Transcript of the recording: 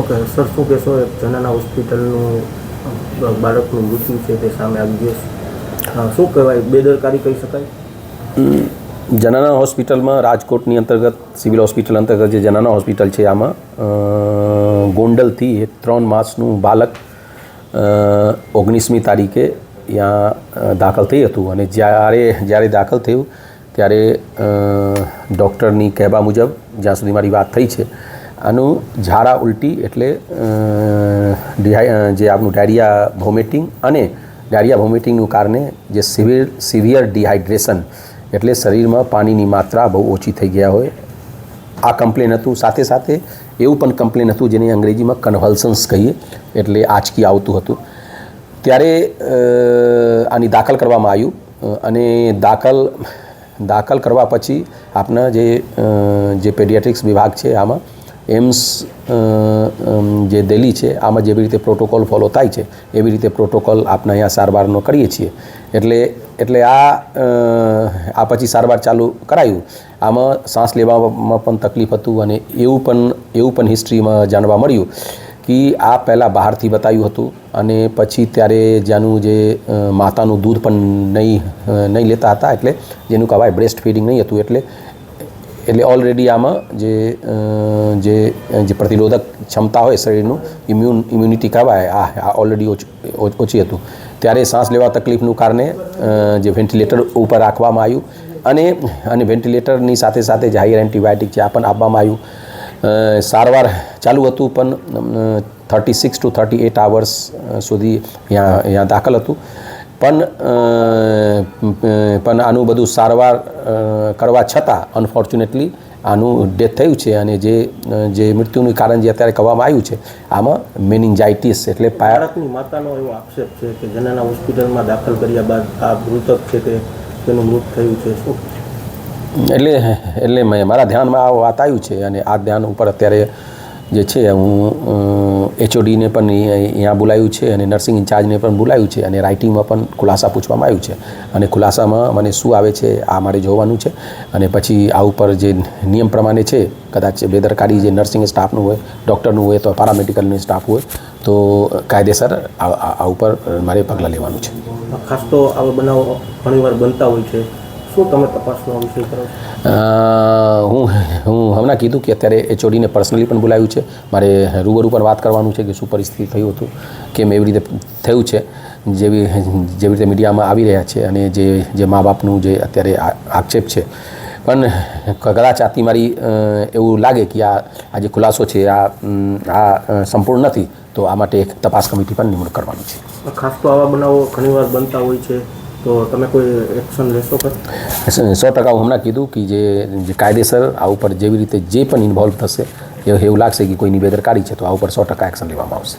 Okay sir શું કહેશો? એક જનાના હોસ્પિટલનું બાળકનું મૃત્યુ છે તે સામે આવ્યું શું કહેવાય? બેદરકારી કહી શકાય? જનાના હોસ્પિટલમાં રાજકોટની અંતર્ગત, સિવિલ હોસ્પિટલ અંતર્ગત જે જનાના હોસ્પિટલ છે આમાં ગોંડલથી એક ત્રણ માસનું બાળક ઓગણીસમી તારીખે ત્યાં દાખલ થઈ હતું. અને જ્યારે જ્યારે દાખલ થયું, ત્યારે ડૉક્ટરની કહેવા મુજબ જ્યાં સુધી મારી વાત થઈ છે આનું ઝાડા ઉલટી એટલે જે આપનું ડાયરિયા વોમિટિંગ અને ડાયરિયા વોમિટિંગનું કારણે જે સિવિયર સિવિયર ડિહાઇડ્રેશન એટલે શરીરમાં પાણીની માત્રા બહુ ઓછી થઈ ગયા હોય. આ કમ્પ્લેન હતું. સાથે સાથે એવું પણ કમ્પ્લેન હતું જેને અંગ્રેજીમાં કન્વલ્સન્સ કહીએ એટલે આંચકી આવતું હતું. ત્યારે આની દાખલ કરવામાં આવ્યું. અને દાખલ દાખલ કરવા પછી આપના જે જે પેડિયાટ્રિક્સ વિભાગ છે આમાં એમ્સ જે દિલ્હી છે, આમાં જેવી રીતે પ્રોટોકોલ ફોલો થાય છે, એવી રીતે પ્રોટોકોલ આપણે અહીંયા સારવારનો કરીએ છીએ. એટલે એટલે આ આ પછી સારવાર ચાલુ કરાયું. આમાં શ્વાસ લેવામાં પણ તકલીફ હતું અને એવું પણ એવું પણ હિસ્ટ્રીમાં જાણવા મળ્યું કે આ પહેલાં બહારથી બતાવ્યું હતું અને પછી ત્યારે જ્યાંનું જે માતાનું દૂધ પણ નહીં નહીં લેતા હતા એટલે જેનું કહેવાય બ્રેસ્ટ ફીડિંગ નહીં હતું એટલે એટલે ઓલરેડી આમાં જે જે જે પ્રતિરોધક ક્ષમતા હોય શરીરનું ઇમ્યુન ઇમ્યુનિટી કહેવાય, આ ઓલરેડી ઓછી હતું. ત્યારે શ્વાસ લેવા તકલીફનું કારણે જે વેન્ટિલેટર ઉપર રાખવામાં આવ્યું અને અને વેન્ટિલેટરની સાથે સાથે જે હાયર એન્ટીબાયોટિક છે, આ પણ આપવામાં આવ્યું. સારવાર ચાલુ હતું, પણ thirty six to thirty eight hours સુધી અહીંયા અહીંયા દાખલ હતું. પણ પણ આનું બધું સારવાર કરવા છતાં અનફોર્ચ્યુનેટલી આનું ડેથ થયું છે અને જે જે મૃત્યુનું કારણ જે અત્યારે કહેવામાં આવ્યું છે આમાં મેનિન્જાઇટિસ એટલે પાયારકની બાળકની માતાનો એવો આક્ષેપ છે કે જનાના હોસ્પિટલમાં દાખલ કર્યા બાદ આ મૃતક છે તે તેનું મૃત થયું છે. શું? એટલે એટલે મેં મારા ધ્યાનમાં આ વાત આવ્યું છે અને આ ધ્યાન ઉપર અત્યારે જે છે, હું એચઓડીને પણ અહીં- અહીંયા બોલાયું છે અને નર્સિંગ ઇન્ચાર્જને પણ બોલાયું છે અને રાઇટિંગમાં પણ ખુલાસા પૂછવામાં આવ્યું છે. અને ખુલાસામાં મને શું આવે છે, આ મારે જોવાનું છે. અને પછી આ ઉપર જે નિયમ પ્રમાણે છે, કદાચ બેદરકારી જે નર્સિંગ સ્ટાફનું હોય ડૉક્ટરનું હોય, તો પારામેડિકલનું સ્ટાફ હોય, તો કાયદેસર આ ઉપર મારે પગલાં લેવાનું છે. ખાસ તો આવા બનાવો ઘણીવાર બનતા હોય છે. શું તમે તપાસનો વિષય કરો હું હું હમણાં કીધું કે અત્યારે એચઓડીને પર્સનલી પણ બોલાવ્યું છે. મારે રૂબરૂ પણ વાત કરવાનું છે કે શું પરિસ્થિતિ થયું હતું કેમ એવી રીતે થયું છે જેવી જેવી રીતે મીડિયામાં આવી રહ્યા છે અને જે જે મા બાપનું જે અત્યારે આ- આક્ષેપ છે. પણ કદાચ આથી મારી એવું લાગે કે આ આ જે ખુલાસો છે આ આ સંપૂર્ણ નથી તો આ માટે એક તપાસ કમિટી પણ નિમણૂક કરવાની છે. ખાસ તો આવા બનાવો ઘણીવાર બનતા હોય છે. તો તમે કોઈ એક્શન લેશો સો ટકા હું હમણાં કીધું કે જે કાયદેસર આ ઉપર જેવી રીતે જે પણ ઇન્વોલ્વ થશે એવું લાગશે કે કોઈની બેદરકારી છે, તો આ ઉપર સો ટકા એક્શન લેવામાં આવશે.